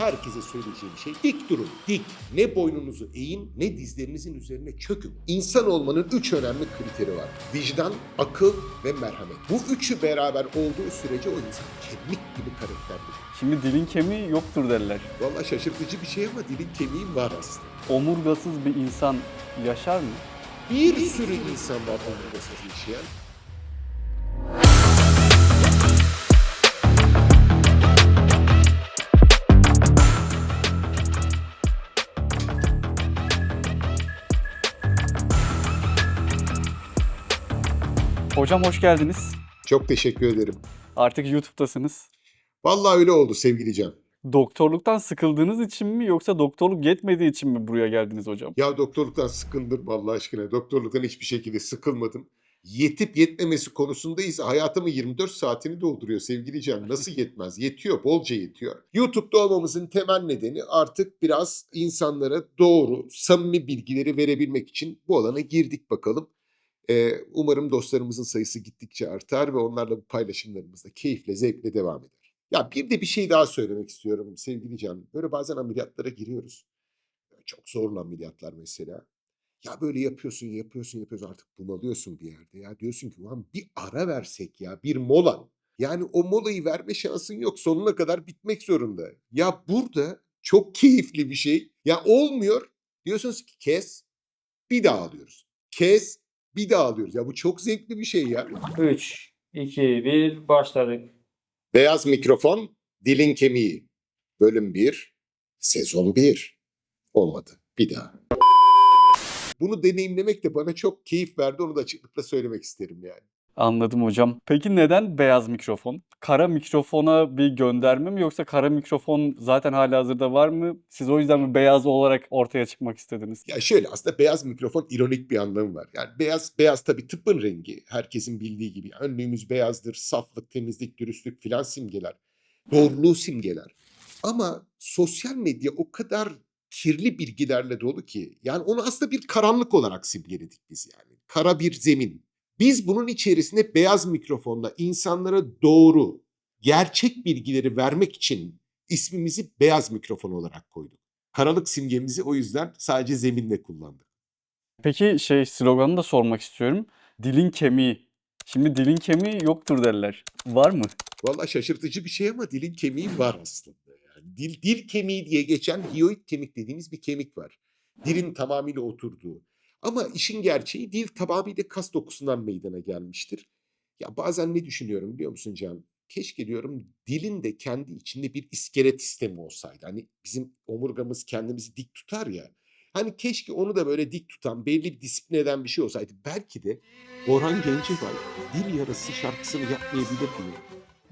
herkese söyleyeceğim şey dik durun, dik. Ne boynunuzu eğin ne dizlerinizin üzerine çökün. İnsan olmanın üç önemli kriteri var. Vicdan, akıl ve merhamet. Bu üçü beraber olduğu sürece o insan kemik gibi karakterli. Şimdi dilin kemiği yoktur derler. Vallahi şaşırtıcı bir şey ama dilin kemiği var aslında. Omurgasız bir insan yaşar mı? Bir sürü insan var omurgasız yaşayan. Hocam hoş geldiniz. Çok teşekkür ederim. Artık YouTube'dasınız. Vallahi öyle oldu sevgili Can. Doktorluktan sıkıldığınız için mi yoksa doktorluk yetmediği için mi buraya geldiniz hocam? Ya doktorluktan sıkındım Allah aşkına. Doktorluktan hiçbir şekilde sıkılmadım. Yetip yetmemesi konusundayız. Hayatımın 24 saatini dolduruyor sevgili Can. Nasıl yetmez? Yetiyor, bolca yetiyor. YouTube'da olmamızın temel nedeni artık biraz insanlara doğru, samimi bilgileri verebilmek için bu alana girdik bakalım. Umarım dostlarımızın sayısı gittikçe artar ve onlarla bu paylaşımlarımız da keyifle, zevkle devam eder. Ya bir de bir şey daha söylemek istiyorum sevgili Can. Böyle bazen ameliyatlara giriyoruz. Çok zorlu ameliyatlar mesela. Ya böyle yapıyorsun, yapıyorsun, yapıyorsun artık bunalıyorsun bir yerde ya. Diyorsun ki ulan bir ara versek ya, bir mola. Yani o molayı verme şansın yok. Sonuna kadar bitmek zorunda. Ya burada çok keyifli bir şey. Ya olmuyor. Diyorsunuz ki kes, bir daha alıyoruz. Kes, bir daha alıyoruz. Ya bu çok zevkli bir şey ya. 3, 2, 1 başladık. Beyaz mikrofon, dilin kemiği. Bölüm 1, sezon 1. Olmadı. Bir daha. Bunu deneyimlemek de bana çok keyif verdi. Onu da açıklıkla söylemek isterim yani. Anladım hocam. Peki neden beyaz mikrofon? Kara mikrofona bir gönderme mi yoksa kara mikrofon zaten halihazırda var mı? Siz o yüzden mi beyaz olarak ortaya çıkmak istediniz? Ya şöyle aslında beyaz mikrofon ironik bir anlamı var. Yani beyaz beyaz tabii tıbbın rengi. Herkesin bildiği gibi. Önlüğümüz beyazdır. Saflık, temizlik, dürüstlük filan simgeler. Doğruluğu simgeler. Ama sosyal medya o kadar kirli bilgilerle dolu ki. Yani onu aslında bir karanlık olarak simgeledik biz yani. Kara bir zemin. Biz bunun içerisinde beyaz mikrofonla insanlara doğru, gerçek bilgileri vermek için ismimizi beyaz mikrofon olarak koyduk. Karalık simgemizi o yüzden sadece zeminle kullandık. Peki şey sloganını da sormak istiyorum. Dilin kemiği. Şimdi dilin kemiği yoktur derler. Var mı? Valla şaşırtıcı bir şey ama dilin kemiği var aslında. Yani dil, dil kemiği diye geçen hioid kemik dediğimiz bir kemik var. Dilin tamamıyla oturduğu. Ama işin gerçeği dil tamamıyla kas dokusundan meydana gelmiştir. Ya bazen ne düşünüyorum biliyor musun Can? Keşke diyorum dilin de kendi içinde bir iskelet sistemi olsaydı. Hani bizim omurgamız kendimizi dik tutar ya. Hani keşke onu da böyle dik tutan, belli bir disiplin eden bir şey olsaydı. Belki de Orhan Gencebay dil yarası şarkısını yapmayabilirdi.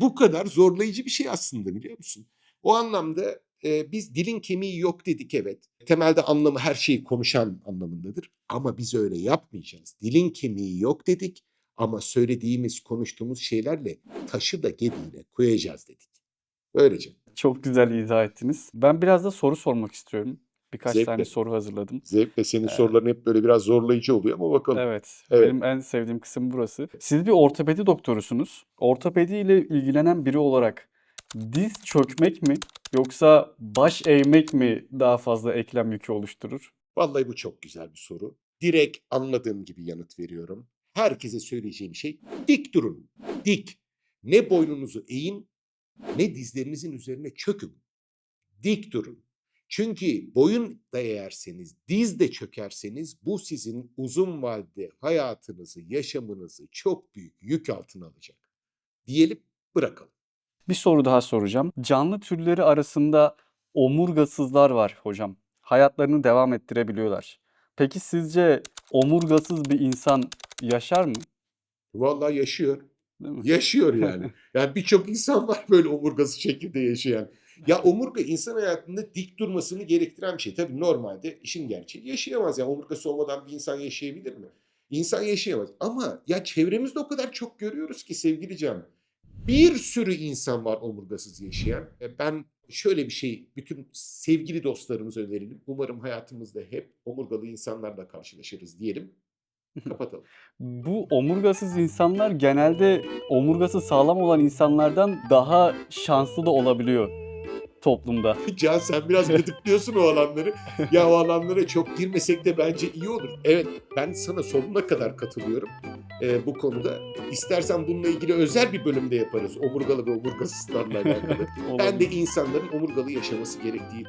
Bu kadar zorlayıcı bir şey aslında biliyor musun? O anlamda e, biz dilin kemiği yok dedik evet. Temelde anlamı her şeyi konuşan anlamındadır. Ama biz öyle yapmayacağız. Dilin kemiği yok dedik ama söylediğimiz, konuştuğumuz şeylerle taşı da gediğine koyacağız dedik. Böylece. Çok güzel izah ettiniz. Ben biraz da soru sormak istiyorum. Birkaç Zevkle. tane soru hazırladım. Zevkle senin soruların hep böyle biraz zorlayıcı oluyor ama bakalım. Evet, Evet. benim en sevdiğim kısım burası. Siz bir ortopedi doktorusunuz. Ortopedi ile ilgilenen biri olarak diz çökmek mi yoksa baş eğmek mi daha fazla eklem yükü oluşturur? Vallahi bu çok güzel bir soru. Direkt anladığım gibi yanıt veriyorum. Herkese söyleyeceğim şey dik durun. Dik. Ne boynunuzu eğin ne dizlerinizin üzerine çökün. Dik durun. Çünkü boyun da eğerseniz, diz de çökerseniz bu sizin uzun vadede hayatınızı, yaşamınızı çok büyük yük altına alacak. Diyelim bırakalım. Bir soru daha soracağım. Canlı türleri arasında omurgasızlar var hocam. Hayatlarını devam ettirebiliyorlar. Peki sizce omurgasız bir insan yaşar mı? Vallahi yaşıyor. Yaşıyor yani. Yani birçok insan var böyle omurgası şekilde yaşayan. Ya omurga insan hayatında dik durmasını gerektiren bir şey. Tabii normalde işin gerçeği yaşayamaz. Yani omurgası olmadan bir insan yaşayabilir mi? İnsan yaşayamaz. Ama ya çevremizde o kadar çok görüyoruz ki sevgili Can. Bir sürü insan var omurgasız yaşayan. E, Ben şöyle bir şey bütün sevgili dostlarımıza önerelim. Umarım hayatımızda hep omurgalı insanlarla karşılaşırız diyelim. Kapatalım. Bu omurgasız insanlar genelde omurgası sağlam olan insanlardan daha şanslı da olabiliyor. Toplumda. Can sen biraz gıdıklıyorsun o alanları. Ya o alanlara çok girmesek de bence iyi olur. Evet ben sana sonuna kadar katılıyorum e, bu konuda. İstersen bununla ilgili özel bir bölümde yaparız. Omurgalı ve omurgasızlarla alakalı. ben de insanların omurgalı yaşaması gerektiği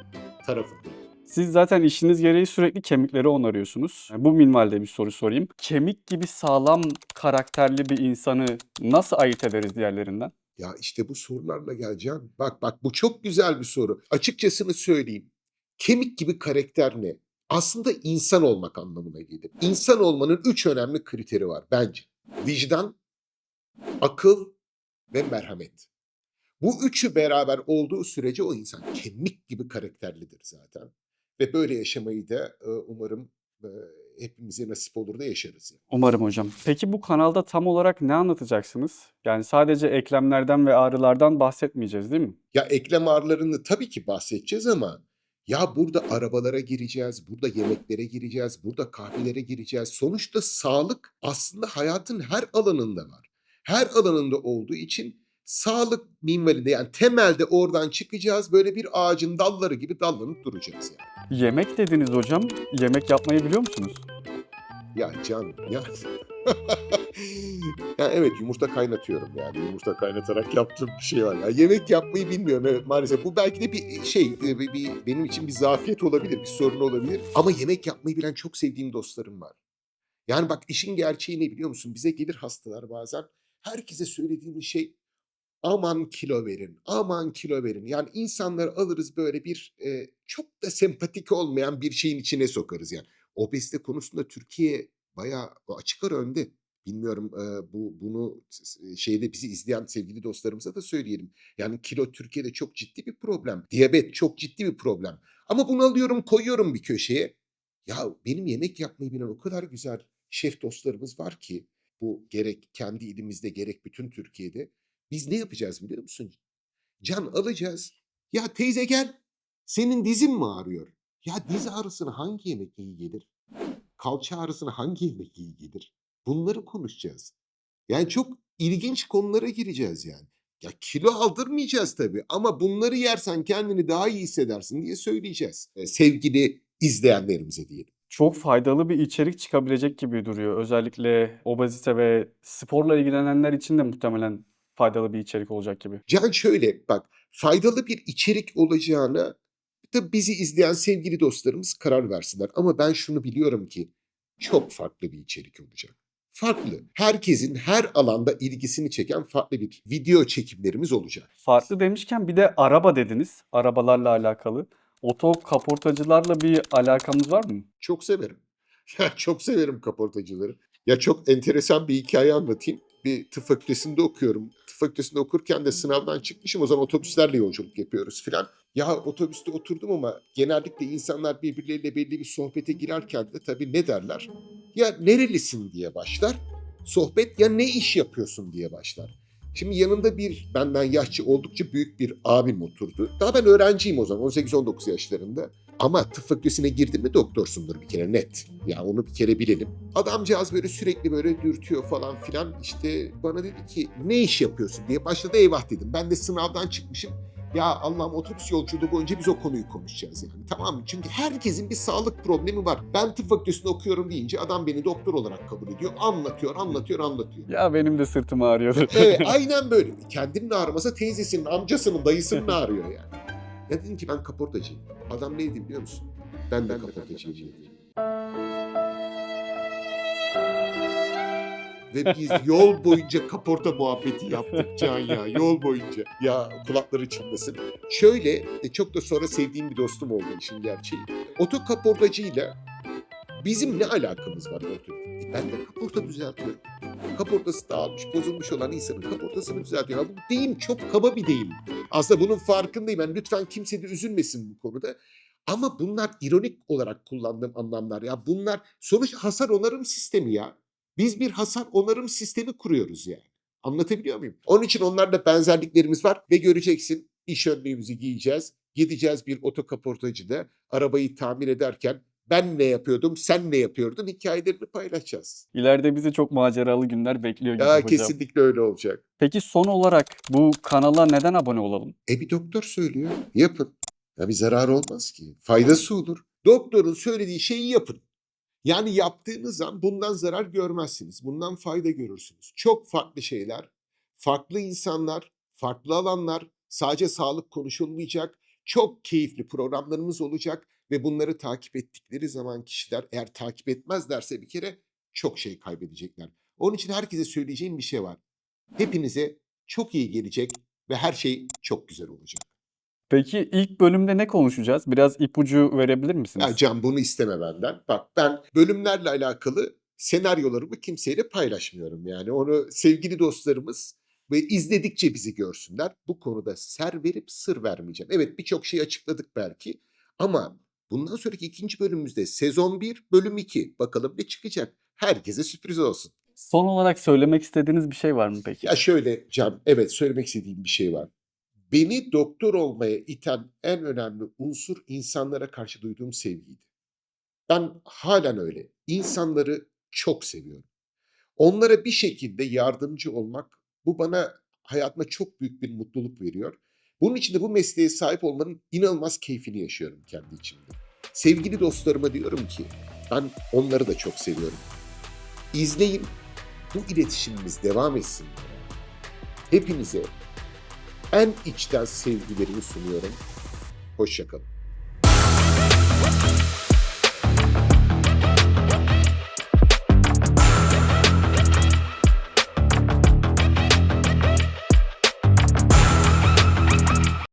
tarafındayım. Siz zaten işiniz gereği sürekli kemikleri onarıyorsunuz. Bu minvalde bir soru sorayım. Kemik gibi sağlam karakterli bir insanı nasıl ayırt ederiz diğerlerinden? Ya işte bu sorularla geleceğim. Bak bak bu çok güzel bir soru. Açıkçasını söyleyeyim. Kemik gibi karakter ne? Aslında insan olmak anlamına gelir. İnsan olmanın üç önemli kriteri var bence. Vicdan, akıl ve merhamet. Bu üçü beraber olduğu sürece o insan kemik gibi karakterlidir zaten. Ve böyle yaşamayı da e, umarım e, hepimize nasip olur da yaşarız. Yani. Umarım hocam. Peki bu kanalda tam olarak ne anlatacaksınız? Yani sadece eklemlerden ve ağrılardan bahsetmeyeceğiz değil mi? Ya eklem ağrılarını tabii ki bahsedeceğiz ama ya burada arabalara gireceğiz, burada yemeklere gireceğiz, burada kahvelere gireceğiz. Sonuçta sağlık aslında hayatın her alanında var. Her alanında olduğu için sağlık minvalinde yani temelde oradan çıkacağız böyle bir ağacın dalları gibi dallanıp duracağız yani. Yemek dediniz hocam. Yemek yapmayı biliyor musunuz? Ya can ya. ya evet yumurta kaynatıyorum yani yumurta kaynatarak yaptığım bir şey var. Ya yemek yapmayı bilmiyorum evet maalesef. Bu belki de bir şey e, bir, bir- benim için bir zafiyet olabilir, bir sorun olabilir. Ama yemek yapmayı bilen çok sevdiğim dostlarım var. Yani bak işin gerçeği ne biliyor musun? Bize gelir hastalar bazen. Herkese söylediğimiz şey aman kilo verin, aman kilo verin. Yani insanları alırız böyle bir e, çok da sempatik olmayan bir şeyin içine sokarız yani. Obezite konusunda Türkiye bayağı açık ara önde. Bilmiyorum e, bu bunu şeyde bizi izleyen sevgili dostlarımıza da söyleyelim. Yani kilo Türkiye'de çok ciddi bir problem. Diyabet çok ciddi bir problem. Ama bunu alıyorum koyuyorum bir köşeye. Ya benim yemek yapmayı bilen o kadar güzel şef dostlarımız var ki bu gerek kendi ilimizde gerek bütün Türkiye'de. Biz ne yapacağız biliyor musun? Can alacağız. Ya teyze gel. Senin dizin mi ağrıyor? Ya diz ağrısına hangi yemek iyi gelir? Kalça ağrısına hangi yemek iyi gelir? Bunları konuşacağız. Yani çok ilginç konulara gireceğiz yani. Ya kilo aldırmayacağız tabii ama bunları yersen kendini daha iyi hissedersin diye söyleyeceğiz. E, sevgili izleyenlerimize diyelim. Çok faydalı bir içerik çıkabilecek gibi duruyor. Özellikle obezite ve sporla ilgilenenler için de muhtemelen faydalı bir içerik olacak gibi. Can şöyle bak faydalı bir içerik olacağına da bizi izleyen sevgili dostlarımız karar versinler. Ama ben şunu biliyorum ki çok farklı bir içerik olacak. Farklı. Herkesin her alanda ilgisini çeken farklı bir video çekimlerimiz olacak. Farklı demişken bir de araba dediniz. Arabalarla alakalı. Oto kaportacılarla bir alakamız var mı? Çok severim. Ya çok severim kaportacıları. Ya çok enteresan bir hikaye anlatayım. Bir tıp fakültesinde okuyorum. Tıp fakültesinde okurken de sınavdan çıkmışım. O zaman otobüslerle yolculuk yapıyoruz filan. Ya otobüste oturdum ama genellikle insanlar birbirleriyle belli bir sohbete girerken de tabii ne derler? Ya nerelisin diye başlar. Sohbet ya ne iş yapıyorsun diye başlar. Şimdi yanında bir benden yaşça oldukça büyük bir abim oturdu. Daha ben öğrenciyim o zaman 18-19 yaşlarında. Ama tıp fakültesine girdin mi doktorsundur bir kere net. Ya onu bir kere bilelim. Adamcağız böyle sürekli böyle dürtüyor falan filan. İşte bana dedi ki ne iş yapıyorsun diye başladı eyvah dedim. Ben de sınavdan çıkmışım. Ya Allah'ım otobüs yolculuğu boyunca biz o konuyu konuşacağız yani. Tamam mı? Çünkü herkesin bir sağlık problemi var. Ben tıp fakültesinde okuyorum deyince adam beni doktor olarak kabul ediyor. Anlatıyor, anlatıyor, anlatıyor. Ya benim de sırtım ağrıyordu. Evet aynen böyle. Kendinin ağrımasa teyzesinin, amcasının, dayısının ağrıyor yani. Ya dedim ki ben kaportacıyım. Adam neydi biliyor musun? Ben de kaportacıyım. Ve biz yol boyunca kaporta muhabbeti yaptık Can ya. Yol boyunca. Ya kulakları çınlasın. Şöyle e, çok da sonra sevdiğim bir dostum oldu işin gerçeği. Oto kaportacıyla bizim ne alakamız var ortada? Ben de kaporta düzeltiyorum kaportası dağılmış, bozulmuş olan insanın kaportasını düzeltiyor. Ha, Bu deyim çok kaba bir deyim. Aslında bunun farkındayım. Yani lütfen kimse de üzülmesin bu konuda. Ama bunlar ironik olarak kullandığım anlamlar. Ya bunlar sonuç hasar onarım sistemi ya. Biz bir hasar onarım sistemi kuruyoruz yani. Anlatabiliyor muyum? Onun için onlarla benzerliklerimiz var ve göreceksin iş önlüğümüzü giyeceğiz. Gideceğiz bir otokaportacıda arabayı tamir ederken Ben ne yapıyordum, sen ne yapıyordun hikayelerini paylaşacağız. İleride bizi çok maceralı günler bekliyor gibi Ya hocam. kesinlikle öyle olacak. Peki son olarak bu kanala neden abone olalım? E bir doktor söylüyor. Yapın. Ya bir zarar olmaz ki. Faydası olur. Doktorun söylediği şeyi yapın. Yani yaptığınız an bundan zarar görmezsiniz. Bundan fayda görürsünüz. Çok farklı şeyler, farklı insanlar, farklı alanlar, sadece sağlık konuşulmayacak. Çok keyifli programlarımız olacak ve bunları takip ettikleri zaman kişiler eğer takip etmezlerse bir kere çok şey kaybedecekler. Onun için herkese söyleyeceğim bir şey var. Hepinize çok iyi gelecek ve her şey çok güzel olacak. Peki ilk bölümde ne konuşacağız? Biraz ipucu verebilir misiniz? Ya Can bunu isteme benden. Bak ben bölümlerle alakalı senaryolarımı kimseyle paylaşmıyorum. Yani onu sevgili dostlarımız ve izledikçe bizi görsünler. Bu konuda ser verip sır vermeyeceğim. Evet birçok şey açıkladık belki ama bundan sonraki ikinci bölümümüzde sezon 1 bölüm 2 bakalım ne çıkacak. Herkese sürpriz olsun. Son olarak söylemek istediğiniz bir şey var mı peki? Ya şöyle Can, evet söylemek istediğim bir şey var. Beni doktor olmaya iten en önemli unsur insanlara karşı duyduğum sevgiydi. Ben halen öyle. İnsanları çok seviyorum. Onlara bir şekilde yardımcı olmak bu bana hayatıma çok büyük bir mutluluk veriyor. Bunun için de bu mesleğe sahip olmanın inanılmaz keyfini yaşıyorum kendi içimde. Sevgili dostlarıma diyorum ki ben onları da çok seviyorum. İzleyin, bu iletişimimiz devam etsin. Hepinize en içten sevgilerimi sunuyorum. Hoşçakalın.